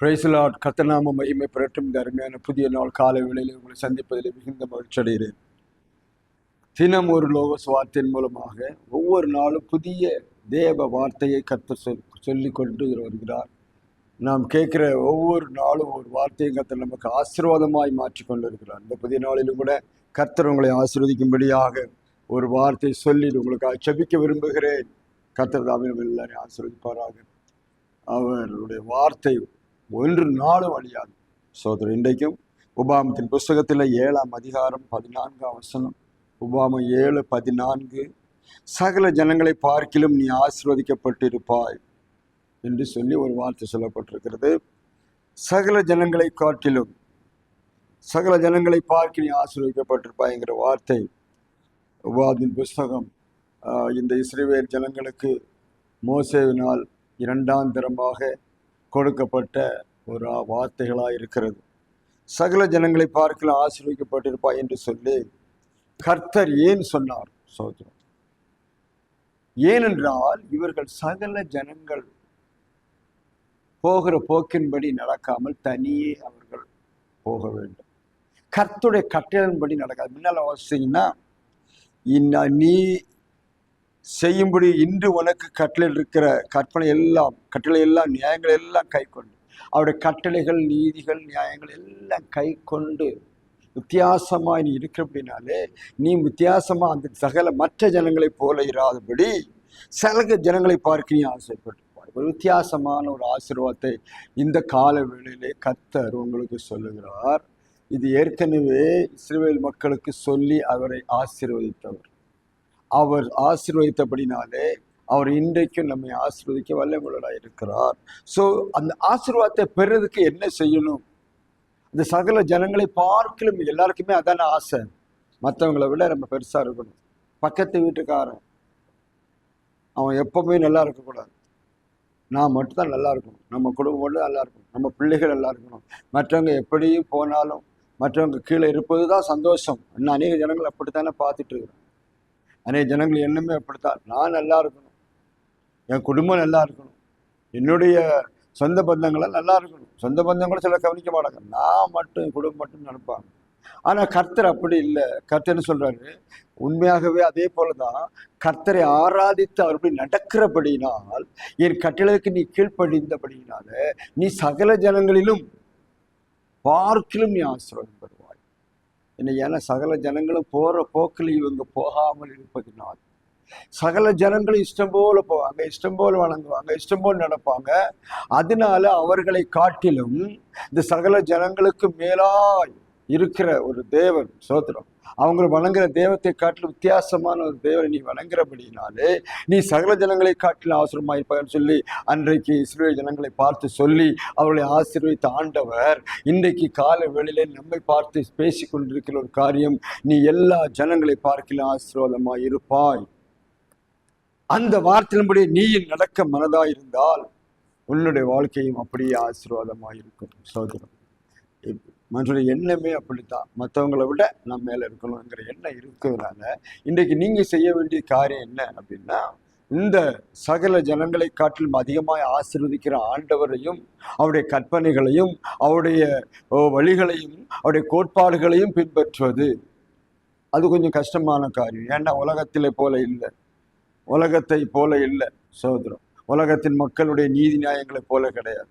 பிரைசலாட் கத்தநாம மகிமை புரட்டும் இந்த அருமையான புதிய நாள் காலை வேளையில் உங்களை சந்திப்பதில் மிகுந்த மகிழ்ச்சி அடைகிறேன் தினம் ஒரு லோகஸ் வார்த்தையின் மூலமாக ஒவ்வொரு நாளும் புதிய தேவ வார்த்தையை கத்த சொல் சொல்லி கொண்டு வருகிறார். நாம் கேட்குற ஒவ்வொரு நாளும் ஒரு வார்த்தையும் கத்தர் நமக்கு ஆசீர்வாதமாய் மாற்றி கொண்டு இருக்கிறார் இந்த புதிய நாளிலும் கூட கர்த்தர் உங்களை ஆசீர்வதிக்கும்படியாக ஒரு வார்த்தை சொல்லி உங்களுக்காக செபிக்க விரும்புகிறேன். கர்த்தர் தாமே எல்லாரையும் ஆசீர்வதிப்பாராக. அவருடைய வார்த்தை ஒன்று நாளும் அழியாது சோதரர் இன்றைக்கும் உபாமத்தின் புஸ்தகத்தில் ஏழாம் அதிகாரம் பதினான்காம் வசனம். உபாமம் ஏழு பதினான்கு. சகல ஜனங்களை பார்க்கிலும் நீ ஆசீர்வதிக்கப்பட்டிருப்பாய் என்று சொல்லி ஒரு வார்த்தை சொல்லப்பட்டிருக்கிறது. சகல ஜனங்களை காட்டிலும் சகல ஜனங்களை பார்க்க நீ ஆசீர்வதிக்கப்பட்டிருப்பாய்ங்கிற வார்த்தை உபாதின் புஸ்தகம் இந்த இஸ்ரேவேல் ஜனங்களுக்கு மோசேவினால் இரண்டாம் தரமாக கொடுக்கப்பட்ட ஒரு வார்த்தைகளாக இருக்கிறது. சகல ஜனங்களை பார்க்கல ஆசீர்விக்கப்பட்டிருப்பா என்று சொல்லி கர்த்தர் ஏன் சொன்னார்? சோதரம் ஏனென்றால் இவர்கள் சகல ஜனங்கள் போகிற போக்கின்படி நடக்காமல் தனியே அவர்கள் போக வேண்டும். கர்த்தருடைய கட்டளையின்படி நடக்காது. முன்னால் வாசிங்கன்னா இன்ன நீ செய்யும்படி இன்று உனக்கு கட்டளை இருக்கிற கற்பனை எல்லாம் கட்டளை எல்லாம் நியாயங்கள் எல்லாம் கை கொண்டு அவருடைய கட்டளைகள் நீதிகள் நியாயங்கள் எல்லாம் கை கொண்டு வித்தியாசமாக நீ அப்படின்னாலே நீ வித்தியாசமாக அந்த சகல மற்ற ஜனங்களைப் போல இராதபடி சகல ஜனங்களை பார்க்க நீ ஆசைப்பட்டு ஒரு வித்தியாசமான ஒரு ஆசீர்வாதத்தை இந்த கால வேளையிலே கத்தர் உங்களுக்கு சொல்லுகிறார். இது ஏற்கனவே இஸ்ரேல் மக்களுக்கு சொல்லி அவரை ஆசீர்வதித்தவர். அவர் ஆசீர்வதித்தபடினாலே அவர் இன்றைக்கும் நம்மை ஆசீர்வதிக்க வல்லமுள்ளராக இருக்கிறார். ஸோ அந்த ஆசீர்வாதத்தை பெறுறதுக்கு என்ன செய்யணும்? இந்த சகல ஜனங்களை பார்க்கலும் எல்லாருக்குமே அதான ஆசை. மற்றவங்களை விட நம்ம பெருசாக இருக்கணும். பக்கத்து வீட்டுக்காரன் அவன் எப்பவுமே நல்லா இருக்கக்கூடாது. நான் மட்டும்தான் நல்லா இருக்கணும். நம்ம குடும்பம் மட்டும் நல்லா இருக்கணும். நம்ம பிள்ளைகள் நல்லா இருக்கணும். மற்றவங்க எப்படியும் போனாலும் மற்றவங்க கீழே இருப்பது தான் சந்தோஷம். இன்னும் அநேக ஜனங்கள் அப்படித்தானே பார்த்துட்டு இருக்கிறேன் அநேக ஜனங்கள் எண்ணமே அப்படித்தான். நான் நல்லா இருக்கணும். என் குடும்பம் நல்லா இருக்கணும். என்னுடைய சொந்த பந்தங்களாம் நல்லா இருக்கணும். சொந்த பந்தங்களும் சில கவனிக்க மாட்டாங்க. நான் மட்டும் என் குடும்பம் மட்டும் நினைப்பாங்க ஆனால் கர்த்தர் அப்படி இல்லை. கர்த்தர்னு சொல்கிறாரு உண்மையாகவே அதே போலதான் கர்த்தரை ஆராதித்து அவர்படி நடக்கிறபடியினால் என் கட்டளைக்கு நீ கீழ்ப்படிந்தபடியினால நீ சகல ஜனங்களிலும் பார்க்கிலும் நீ ஆசீர்வாதம் இன்னைக்கு என்ன ஏன்னா சகல ஜனங்களும் போகிற போக்கில் இவங்க போகாமல் இருப்பதினால். சகல ஜனங்களும் இஷ்டம் போல போவாங்க இஷ்டம் போல வணங்குவாங்க இஷ்டம் போல் நடப்பாங்க. அதனால அவர்களை காட்டிலும் இந்த சகல ஜனங்களுக்கு மேலாய் இருக்கிற ஒரு தேவன் சோத்திரம் அவங்களை வணங்குற தெய்வத்தை காட்டிலும் வித்தியாசமான ஒரு தேவனை நீ வணங்குறபடினாலே நீ சகல ஜனங்களை காட்டிலும் அவசரமாயிருப்பான்னு சொல்லி அன்றைக்கு இஸ்ரேல் ஜனங்களை பார்த்து சொல்லி அவர்களை ஆசீர்வித்த ஆண்டவர் இன்றைக்கு கால வேளையிலே நம்மை பார்த்து பேசி கொண்டிருக்கிற ஒரு காரியம் நீ எல்லா ஜனங்களை பார்க்கலாம் ஆசீர்வாதமாக இருப்பாய் அந்த வார்த்தையின்படி நீ நடக்க மனதாயிருந்தால் உன்னுடைய வாழ்க்கையும் அப்படியே ஆசீர்வாதமாக இருக்கும் சோதரம் மனுஷனுடைய எண்ணமே அப்படித்தான். மற்றவங்களை விட நம்ம மேல இருக்கணுங்கிற எண்ணம் இருக்கிறதுனால இன்றைக்கு நீங்க செய்ய வேண்டிய காரியம் என்ன அப்படின்னா இந்த சகல ஜனங்களை காட்டிலும் அதிகமாக ஆசிர்வதிக்கிற ஆண்டவரையும் அவருடைய கற்பனைகளையும் அவருடைய வழிகளையும் அவருடைய கோட்பாடுகளையும் பின்பற்றுவது. அது கொஞ்சம் கஷ்டமான காரியம். ஏன்னா உலகத்திலே போல இல்லை. உலகத்தை போல இல்லை சோதரம் உலகத்தின் மக்களுடைய நீதி நியாயங்களை போல கிடையாது.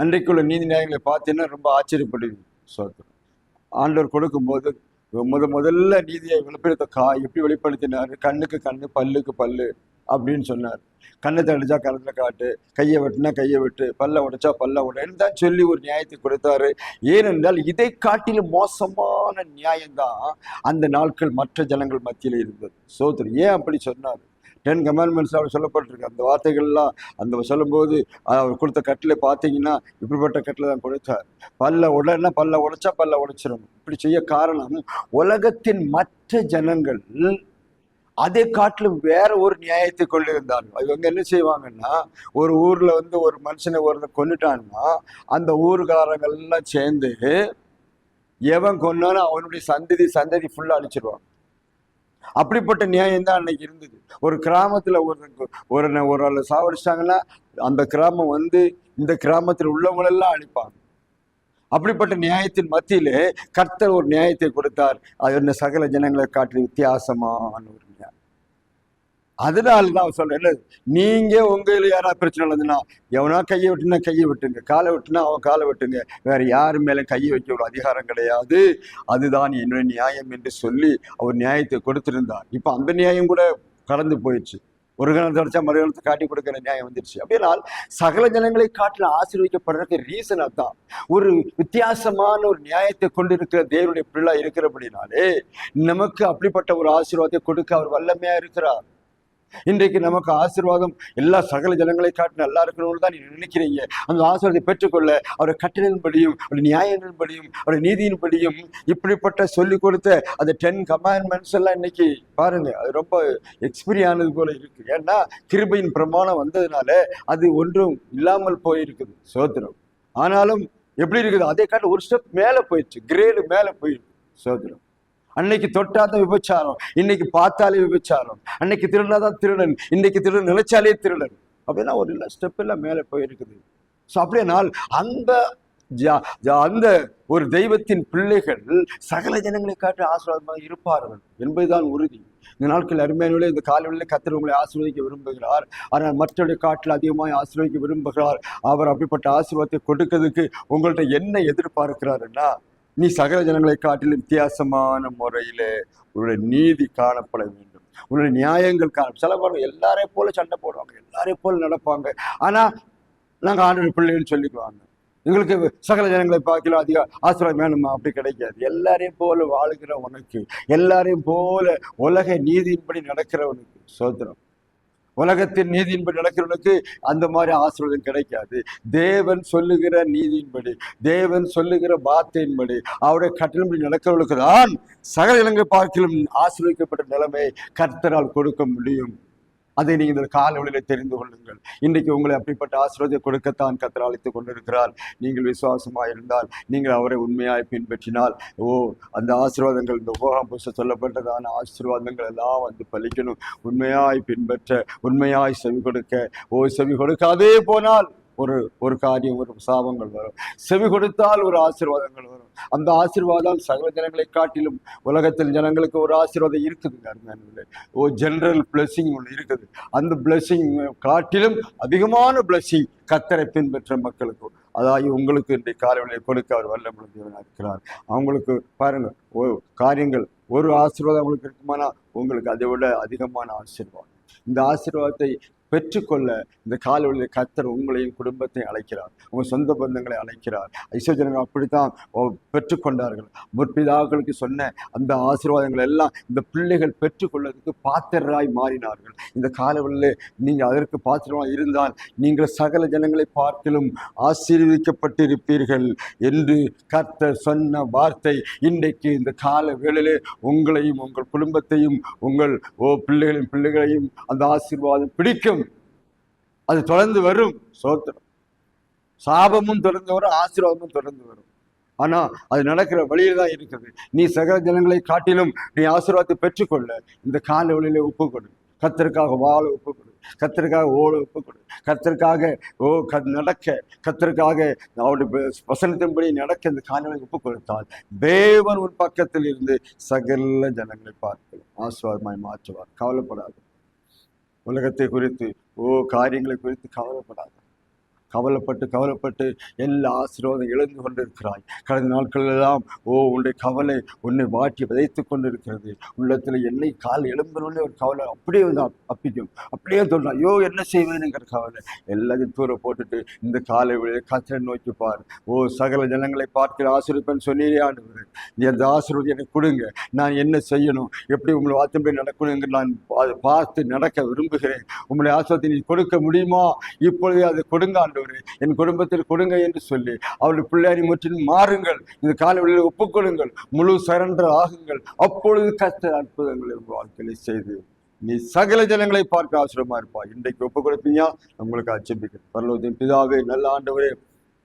அன்றைக்குள்ள நீதி நியாயங்களை பார்த்தீங்கன்னா ரொம்ப ஆச்சரியப்படுவீங்க சோதரம் ஆண்டவர் கொடுக்கும்போது முத முதல்ல நீதியை வெளிப்படுத்த கா எப்படி வெளிப்படுத்தினாரு? கண்ணுக்கு கண்ணு பல்லுக்கு பல்லு அப்படின்னு சொன்னார். கண்ணை தடிச்சா கணத்தில் காட்டு கையை வெட்டினா கையை வெட்டு பல்ல உடைச்சா பல்ல உடைன்னு தான் சொல்லி ஒரு நியாயத்தை கொடுத்தாரு. ஏனென்றால் இதை காட்டிலும் மோசமான நியாயம்தான் அந்த நாட்கள் மற்ற ஜனங்கள் மத்தியில் இருந்தது. சோதரி ஏன் அப்படி சொன்னார்? டென் கமெண்ட்மெண்ட்ஸ் அவர் சொல்லப்பட்டிருக்கு. அந்த வார்த்தைகள்லாம் அந்த சொல்லும்போது அவர் கொடுத்த கட்டில் பார்த்தீங்கன்னா இப்படிப்பட்ட கட்டில் தான் கொடுத்தார். பல்ல உடனே பல்ல உடைச்சா பல்ல உடைச்சிடணும். இப்படி செய்ய காரணம் உலகத்தின் மற்ற ஜனங்கள் அதே காட்டிலும் வேற ஒரு நியாயத்தை கொண்டிருந்தார்கள். இவங்க என்ன செய்வாங்கன்னா ஒரு ஊரில் வந்து ஒரு மனுஷனை ஒருத்தன் கொண்டுட்டான்னா அந்த ஊருக்காரங்கள்லாம் சேர்ந்து எவன் கொன்னாலும் அவனுடைய சந்ததி சந்ததி ஃபுல்லாக அழிச்சிருவாங்க. அப்படிப்பட்ட நியாயம் தான் அன்னைக்கு இருந்தது. ஒரு கிராமத்துல ஒரு ஒரு ஒரு ஆள் சாவடிச்சிட்டாங்கன்னா அந்த கிராமம் வந்து இந்த கிராமத்தில் உள்ளவங்களெல்லாம் அழிப்பாங்க. அப்படிப்பட்ட நியாயத்தின் மத்தியிலே கர்த்தர் ஒரு நியாயத்தை கொடுத்தார். அது என்ன சகல ஜனங்களை காட்டி வித்தியாசமான ஒரு அதனால தான் அவன் சொல்றேன் நீங்க உங்களை யாராவது பிரச்சனை இல்லைன்னா எவனா கையை விட்டுனா கையை விட்டுங்க காலை விட்டுனா அவன் காலை விட்டுங்க. வேற யாரு மேல கையை வைக்க ஒரு அதிகாரம் கிடையாது. அதுதான் என்னுடைய நியாயம் என்று சொல்லி அவர் நியாயத்தை கொடுத்திருந்தார். இப்ப அந்த நியாயம் கூட கடந்து போயிடுச்சு. ஒரு கணத்தை அடிச்சா மறுகணத்தை காட்டி கொடுக்கிற நியாயம் வந்துருச்சு. அப்படினால் சகல ஜனங்களை காட்டில் ஆசீர்வதிக்கப்படுறதுக்கு ரீசன் அதான் ஒரு வித்தியாசமான ஒரு நியாயத்தை கொண்டிருக்கிற தேவனுடைய பிள்ளை இருக்கிறபடினாலே நமக்கு அப்படிப்பட்ட ஒரு ஆசீர்வாதத்தை கொடுக்க அவர் வல்லமையா இருக்கிறார். இன்றைக்கு நமக்கு ஆசீர்வாதம் எல்லா சகல ஜனங்களை காட்டி நல்லா இருக்கணும்னு தான் நீங்க நினைக்கிறீங்க. அந்த ஆசீர்வாதத்தை பெற்றுக்கொள்ள அவருடைய கட்டளையின்படியும் அவருடைய நியாயங்களின்படியும் அவருடைய நீதியின்படியும் இப்படிப்பட்ட சொல்லிக் கொடுத்த அந்த டென் கமாண்ட்மெண்ட்ஸ் எல்லாம் இன்னைக்கு பாருங்க அது ரொம்ப எக்ஸ்பிரி ஆனது போல இருக்கு. ஏன்னா கிருபையின் பிரமாணம் வந்ததுனால அது ஒன்றும் இல்லாமல் போயிருக்குது சோதனம். ஆனாலும் எப்படி இருக்குது? அதே காட்டில் ஒரு ஸ்டெப் மேலே போயிடுச்சு கிரேடு மேலே போயிருக்கு சோதனம். அன்னைக்கு தொட்டாத விபச்சாரம். இன்னைக்கு பார்த்தாலே விபச்சாரம். அன்னைக்கு திருடினாதான் திருடன். இன்னைக்கு திருடன் நினைச்சாலே திருடன். அப்படின்னா ஒரு இல்லை ஸ்டெப் எல்லாம் மேலே போயிருக்குது. ஸோ அப்படியானால் அந்த ஜா- ஜா- அந்த ஒரு தெய்வத்தின் பிள்ளைகள் சகல ஜனங்களை காட்டு ஆசீர்வாதமாக இருப்பார்கள் என்பதுதான் உறுதி. இந்த நாட்கள் அருமையான இந்த காலையில் கத்தர் உங்களை ஆசீர்வதிக்க விரும்புகிறார். ஆனால் மற்றவருடைய காட்டில் அதிகமாக ஆசீர்வதிக்க விரும்புகிறார். அவர் அப்படிப்பட்ட ஆசீர்வாதத்தை கொடுக்கிறதுக்கு உங்கள்கிட்ட என்ன எதிர்பார்க்கிறாருன்னா நீ சகல ஜனங்களை காட்டிலும் வித்தியாசமான முறையில் உன்னுடைய நீதி காணப்பட வேண்டும். உன்னுடைய நியாயங்கள் காண சில பேர் எல்லாரையும் போல சண்டை போடுவாங்க எல்லாரையும் போல நடப்பாங்க. ஆனா நாங்கள் ஆண்டவர் பிள்ளைன்னு சொல்லிக்குவாங்க. எங்களுக்கு சகல ஜனங்களை பார்க்கலாம் அதிக ஆசீர்வாதம் வேணுமா? அப்படி கிடைக்காது. எல்லாரையும் போல வாழுகிற உனக்கு எல்லாரையும் போல உலக நீதியின்படி நடக்கிறவனுக்கு சோதனம் உலகத்தின் நீதியின்படி நடக்கிறவனுக்கு அந்த மாதிரி ஆசீர்வாதம் கிடைக்காது. தேவன் சொல்லுகிற நீதியின்படி தேவன் சொல்லுகிற வார்த்தையின்படி அவருடைய கட்டளின்படி நடக்கிறவர்களுக்கு தான் சகல இலங்கை பார்க்கிலும் ஆசீர்வதிக்கப்பட்ட நிலைமை கர்த்தரால் கொடுக்க முடியும். அதை நீங்கள் இந்த காலவெளியில தெரிந்து கொள்ளுங்கள். இன்றைக்கு உங்களை அப்படிப்பட்ட ஆசீர்வாதத்தை கொடுக்கத்தான் கர்த்தர் அழைத்துக் கொண்டிருக்கிறார். நீங்கள் விசுவாசமாக இருந்தால் நீங்கள் அவரை உண்மையாய் பின்பற்றினால். ஓ அந்த ஆசீர்வாதங்கள் இந்த உபகாம் புஸ்தகம் சொல்லப்பட்டதான ஆசீர்வாதங்கள் எல்லாம் வந்து பலிக்கணும். உண்மையாய் பின்பற்ற உண்மையாய் செவி கொடுக்க. ஓ செவி கொடுக்காதே போனால் ஒரு ஒரு காரியம் ஒரு சாபங்கள் வரும். செவி கொடுத்தால் ஒரு ஆசீர்வாதங்கள் வரும். அந்த ஆசீர்வாதம் சகல ஜனங்களை காட்டிலும் உலகத்தில் ஜனங்களுக்கு ஒரு ஆசீர்வாதம் இருக்குதுங்க ஓ ஜென்ரல் பிளெஸிங் ஒன்று இருக்குது. அந்த பிளெஸிங் காட்டிலும் அதிகமான பிளெஸிங் கத்தரை பின்பற்ற மக்களுக்கு. அதாவது உங்களுக்கு இன்றைய காலைகளை கொடுக்க அவர் வல்ல தேவனாக இருக்கிறார். அவங்களுக்கு பாருங்கள் ஓ காரியங்கள் ஒரு ஆசீர்வாதம் அவங்களுக்கு இருக்குமானா உங்களுக்கு அதை விட அதிகமான ஆசீர்வாதம். இந்த ஆசீர்வாதத்தை பெற்றுக்கொள்ள இந்த காலவழியில் கத்தர் உங்களையும் குடும்பத்தை அழைக்கிறார். உங்கள் சொந்த பந்தங்களை அழைக்கிறார். ஐஸ்வர்யங்கள் அப்படித்தான் ஓ, பெற்றுக்கொண்டார்கள். முற்பிதாக்களுக்கு சொன்ன அந்த ஆசீர்வாதங்கள் எல்லாம் இந்த பிள்ளைகள் பெற்றுக்கொள்வதற்கு பாத்திரராய் மாறினார்கள். இந்த காலவழியில் நீங்கள் அதற்கு பாத்திரமாக இருந்தால் நீங்கள் சகல ஜனங்களை பார்க்கலும் ஆசீர்வதிக்கப்பட்டிருப்பீர்கள் என்று கர்த்தர் சொன்ன வார்த்தை இன்றைக்கு இந்த கால வேளையிலே உங்களையும் உங்கள் குடும்பத்தையும் உங்கள் ஓ பிள்ளைகளின் பிள்ளைகளையும் அந்த ஆசீர்வாதம் பிடிக்கும். அது தொடர்ந்து வரும் சோத்திரம். சாபமும் தொடர்ந்து வரும் ஆசீர்வாதமும் தொடர்ந்து வரும். ஆனா அது நடக்கிற வழியில தான் இருக்குது. நீ சகல ஜனங்களை காட்டிலும் நீ ஆசீர்வாதத்தை பெற்றுக்கொள்ள இந்த கால வழியில ஒப்பு கொடு. கத்தருக்காக வாழ ஒப்பு கொடு. கத்தருக்காக ஓட ஒப்பு கொடு. கத்தருக்காக ஓ க நடக்க கத்தருக்காக அவருடைய வசனத்தின்படி நடக்க இந்த காணொலி ஒப்பு கொடுத்தால் தேவன் உன் பக்கத்தில் இருந்து சகல ஜனங்களை பார்க்கலாம் ஆசுவாதமாய் மாற்றுவார். கவலைப்படாது. உலகத்தை குறித்து ஓ காரியங்களை குறித்து கவலைப்படாத. கவலைப்பட்டு கவலைப்பட்டு எல்லா ஆசீர்வாதம் இழந்து கொண்டிருக்கிறாய். கடந்த நாட்களெல்லாம் ஓ உன்னுடைய கவலை உன்னை வாட்டி விதைத்து கொண்டிருக்கிறது. உள்ளத்தில் என்னை கால் எழும்பணும்னு ஒரு கவலை அப்படியே வந்து அப்பிக்கும். அப்படியே சொல்றான் ஐயோ என்ன செய்வேனுங்கிற கவலை? எல்லாத்தையும் தூர போட்டுட்டு இந்த காலை விட கத்திரை நோக்கி பார். ஓ சகல ஜனங்களை பார்க்கிற ஆசீர்வதிப்பேன் சொன்னீரே ஆண்டு நீ அந்த ஆசீர்வாதம் எனக்கு கொடுங்க. நான் என்ன செய்யணும்? எப்படி உங்களை வார்த்தைப்படி நடக்கணுங்கிற நான் பார்த்து நடக்க விரும்புகிறேன். உங்களுடைய ஆசீர்வாதத்தை நீ கொடுக்க முடியுமா? இப்பொழுதே அதை கொடுங்க ஆண்டு ஆண்டவரே என் குடும்பத்தில் கொடுங்க என்று சொல்லி அவருடைய பிள்ளையாரி முற்றிலும் மாறுங்கள். இந்த காலவெளியில் ஒப்புக்கொள்ளுங்கள் முழு சரண்டர் ஆகுங்கள். அப்பொழுது கஷ்ட அற்புதங்களை வாழ்க்கையை வாழ்க்கையில செய்து நீ சகல ஜனங்களை பார்க்க ஆசிரமா இருப்பா இன்றைக்கு ஒப்பு கொடுப்பீங்க. உங்களுக்கு அச்சபிக்கிறேன் பரலோகத்தின் பிதாவே நல்ல ஆண்டவரே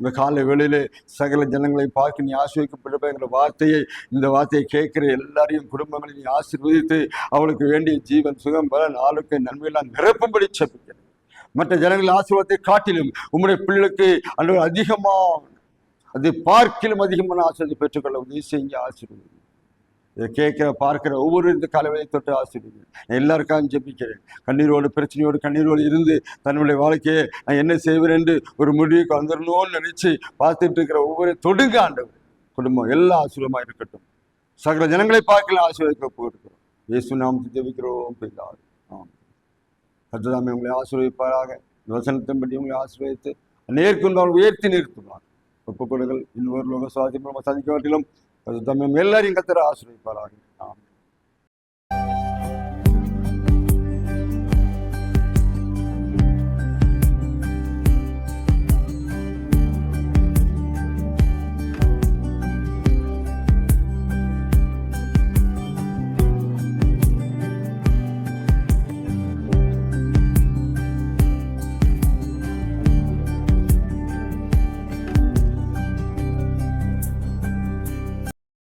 இந்த காலை வேளையிலே சகல ஜனங்களை பார்க்க நீ ஆசிர்வதிக்கப்பட்டிருப்ப வார்த்தையை இந்த வார்த்தையை கேட்கிற எல்லாரையும் குடும்பங்களை நீ ஆசீர்வதித்து அவளுக்கு வேண்டிய ஜீவன் சுகம் பல நாளுக்கு நன்மையெல்லாம் நிரப்பும்படி செப்பிக்கிறேன் மற்ற ஜனங்களின் ஆசீர்வாதத்தை காட்டிலும் உம்முடைய பிள்ளைகளுக்கு அன்று அதிகமாக அது பார்க்கிலும் அதிகமான ஆசீர்வாதத்தை பெற்றுக்கொள்ள உதவி செய்ய ஆசீர்வதி இதை கேட்கிற பார்க்கிற ஒவ்வொரு இந்த காலவெளியை தொட்டு ஆசீர்வதி எல்லாருக்காக ஜெபிக்கிறேன். கண்ணீரோடு பிரச்சனையோடு கண்ணீரோடு இருந்து தன்னுடைய வாழ்க்கையை நான் என்ன செய்வேன் என்று ஒரு முடிவுக்கு வந்துடணும்னு நினைச்சு பார்த்துட்டு இருக்கிற ஒவ்வொரு தொடுங்க ஆண்டவர். குடும்பம் எல்லா ஆசீர்வமாக இருக்கட்டும். சகல ஜனங்களை பார்க்கல ஆசீர்வதிக்க போயிருக்கிறோம் இயேசு நாம் ஜெபிக்கிறோம் பிதாவே. ஆமென் கர்த்ததாமே உங்களை ஆசீர்வதிப்பாராக வசனத்தின் பற்றி உங்களை ஆசீர்வதித்து நேர்கொண்டு உயர்த்தி நிறுத்துவார். ஒப்புக்கொடுங்கள். இன்னொரு லோக சுவாசி சந்திக்கவற்றிலும் கர்த்ததாமே எல்லாரையும் கத்திர ஆசீர்வதிப்பாராக.